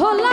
Bhola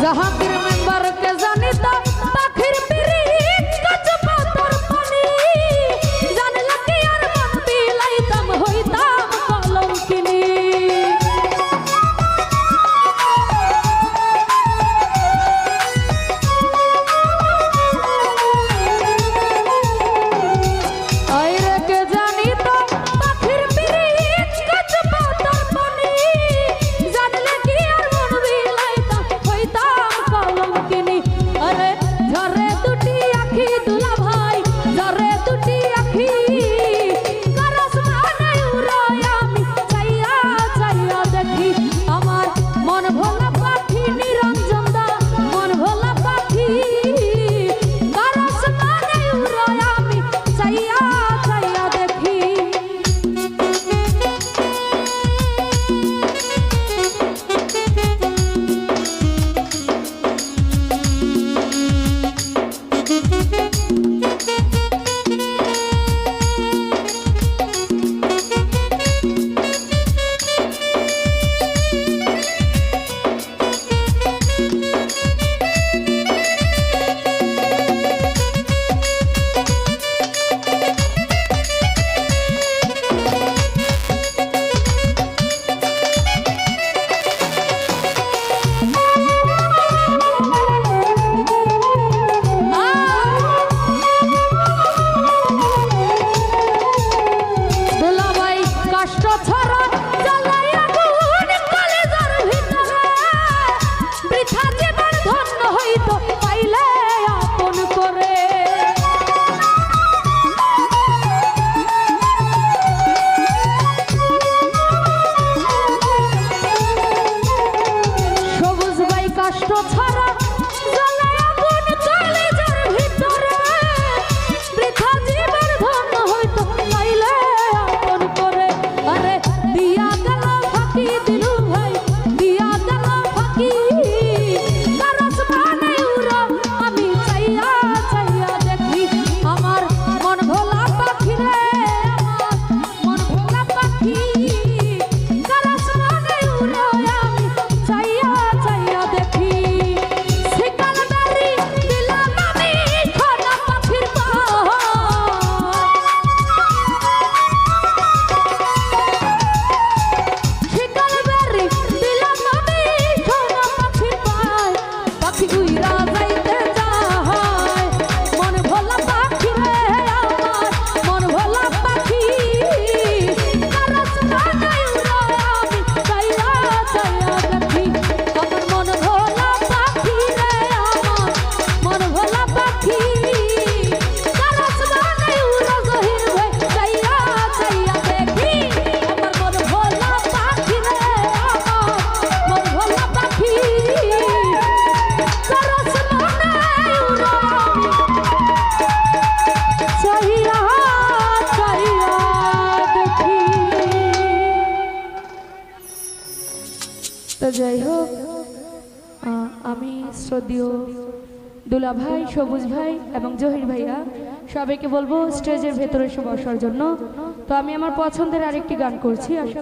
The Humpty top. যাই হোক। আমি শ্রদ্ধীয় দুলা ভাই, সবুজ ভাই এবং জহির ভাইয়া সবাইকে বলব স্টেজের ভেতরে এসে বসার জন্য। তো আমি আমার পছন্দের আরেকটি গান করছি, আশা